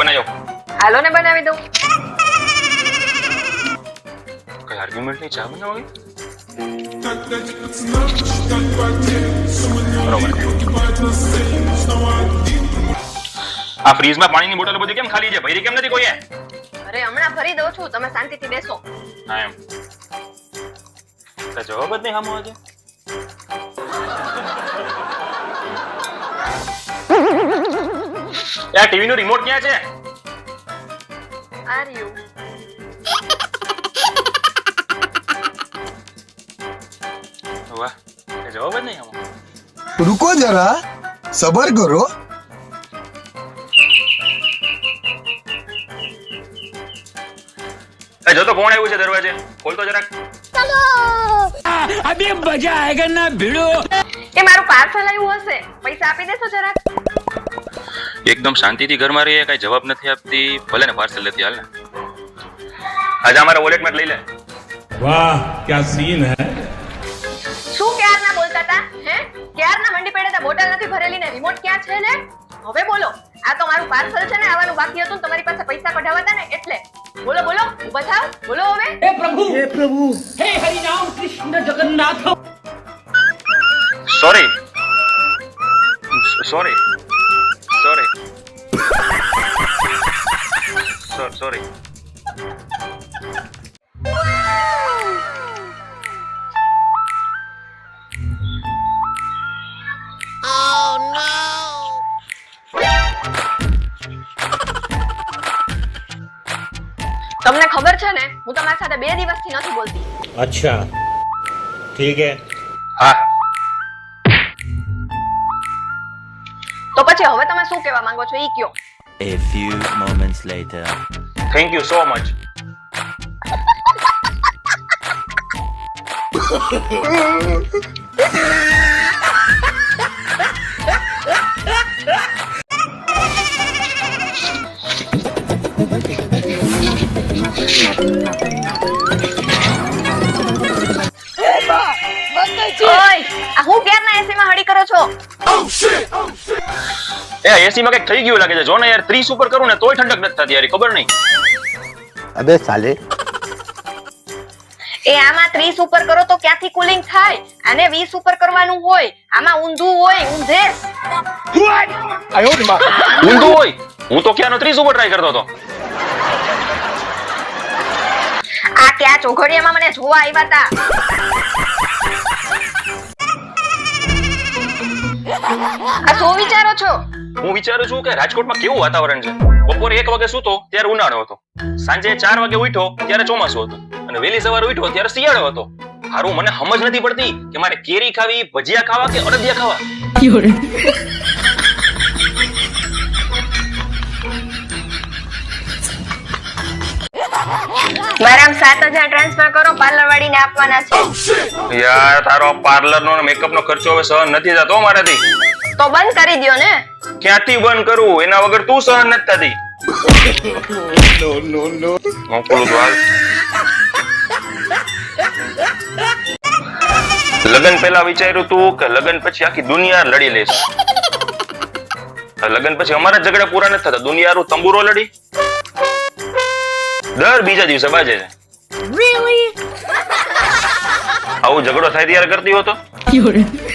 બનાવ્યો હાલો ને બનાવી દઉં. કઈ આર્ગ્યુમેન્ટ નહીં? ચા બનાવી આ ફ્રીજમાં પાણીની બોટલ બધી કેમ ખાલી છે? ભરી કેમ નથી કોઈએ? અરે હમણાં ભરી દઉં છું. તમે શાંતિથી બેસો. હા એમ. જવાબ જ નહીં સામો આજે. યાર ટીવી નું રિમોટ ક્યાં છે? આ રહ્યું વાહ એ જવાબ જ નહીં આમાં રુકો જરા સબર કરો. એ જો તો કોણ આવ્યું છે દરવાજે? ખોલ તો જરાક અબે મજા આયેગા ના ભીડો. એ મારું પાર્સલ આવ્યું હશે. પૈસા આપી દેશો જરાક. એકદમ શાંતિથી ઘરમાં રહીએ કાંઈ જવાબ નથી આપતી. ભલે ને પાર્સલ લેતી હાલ ને. આજે અમારા વોલેટમાં લઈ લે. વાહ ક્યા સીન હે? શું ક્યારના બોલતા હતા હે? ક્યારના મંડી પેડે તો? બોટલ નથી ભરેલી ને રિમોટ ક્યાં છે ને? હવે બોલો આ તો મારું પાર્સલ છે ને આવવાનું બાકી હતું તમારી પાસે પૈસા કઢાવવા હતા ને એટલે. બોલો બોલો બતાવ બોલો હવે. હે પ્રભુ! હે પ્રભુ! હે હરિ નામ Krishna Jagannath! Sorry sorry sorry. Oh, તમને ખબર છે ને હું તમારી સાથે બે દિવસથી નથી બોલતી. અચ્છા. ઠીક હે. હા. તો પછી હવે તમે શું કહેવા માંગો છો? ઈ કયો. A few moments later. Thank you so much ઓય આ હું કેમ ના એસીમાં હળી કરો છો? એ એસી માં કંઈક થઈ ગયું લાગે છે. જો ને યાર 30 ઉપર કરું ને તોય ઠંડક નથી થતી યાર ખબર નહીં. અબે સાલે. એ આમાં 30 ઉપર કરો તો ક્યાંથી કુલિંગ થાય? અને વીસ ઉપર કરવાનું હોય. આમાં ઊંધું હોય ઊંધે. ઊંધું હોય. હું તો ક્યાંનો 30 ઉપર ટ્રાય કરતો હતો. આ ક્યાં ચોઘડિયામાં મને જોવા આવ્યા હતા આ શું વિચારો છો. હું વિચારું છું કે રાજકોટમાં કેવું વાતાવરણ છે? બપોરે એક વાગે સૂતો ત્યારે ઉનાળો હતો. સાંજે ચાર વાગે ઉઠો ત્યારે ચોમાસું હતું. અને વહેલી સવારે ઉઠો ત્યારે શિયાળો હતો. હારું મને સમજ નથી પડતી કે મારે કેરી ખાવી ભજીયા ખાવા કે અડદિયા ખાવા. સાત હજાર ટ્રાન્સફર કરો પાર્લર વાળીને આપવાના છે. યાર તારો પાર્લર નો મેકઅપ નો ખર્ચો હવે સહન નથી થતો મારાથી. તો બંધ કરી દ્યો ને. ક્યાંથી બંધ કરું? એના વગર તું સહન નથી થતી. મોકલું તો લગન પહેલા વિચાર્યું તું કે લગન પછી આખી દુનિયા લડી લેશ? લગન પછી અમારા જ ઝઘડા પૂરા નથી થતા. દુનિયા તંબુરો લડી. દર બીજા દિવસે બાજે છે. આવું ઝઘડો થાય ત્યારે કરતી હોતો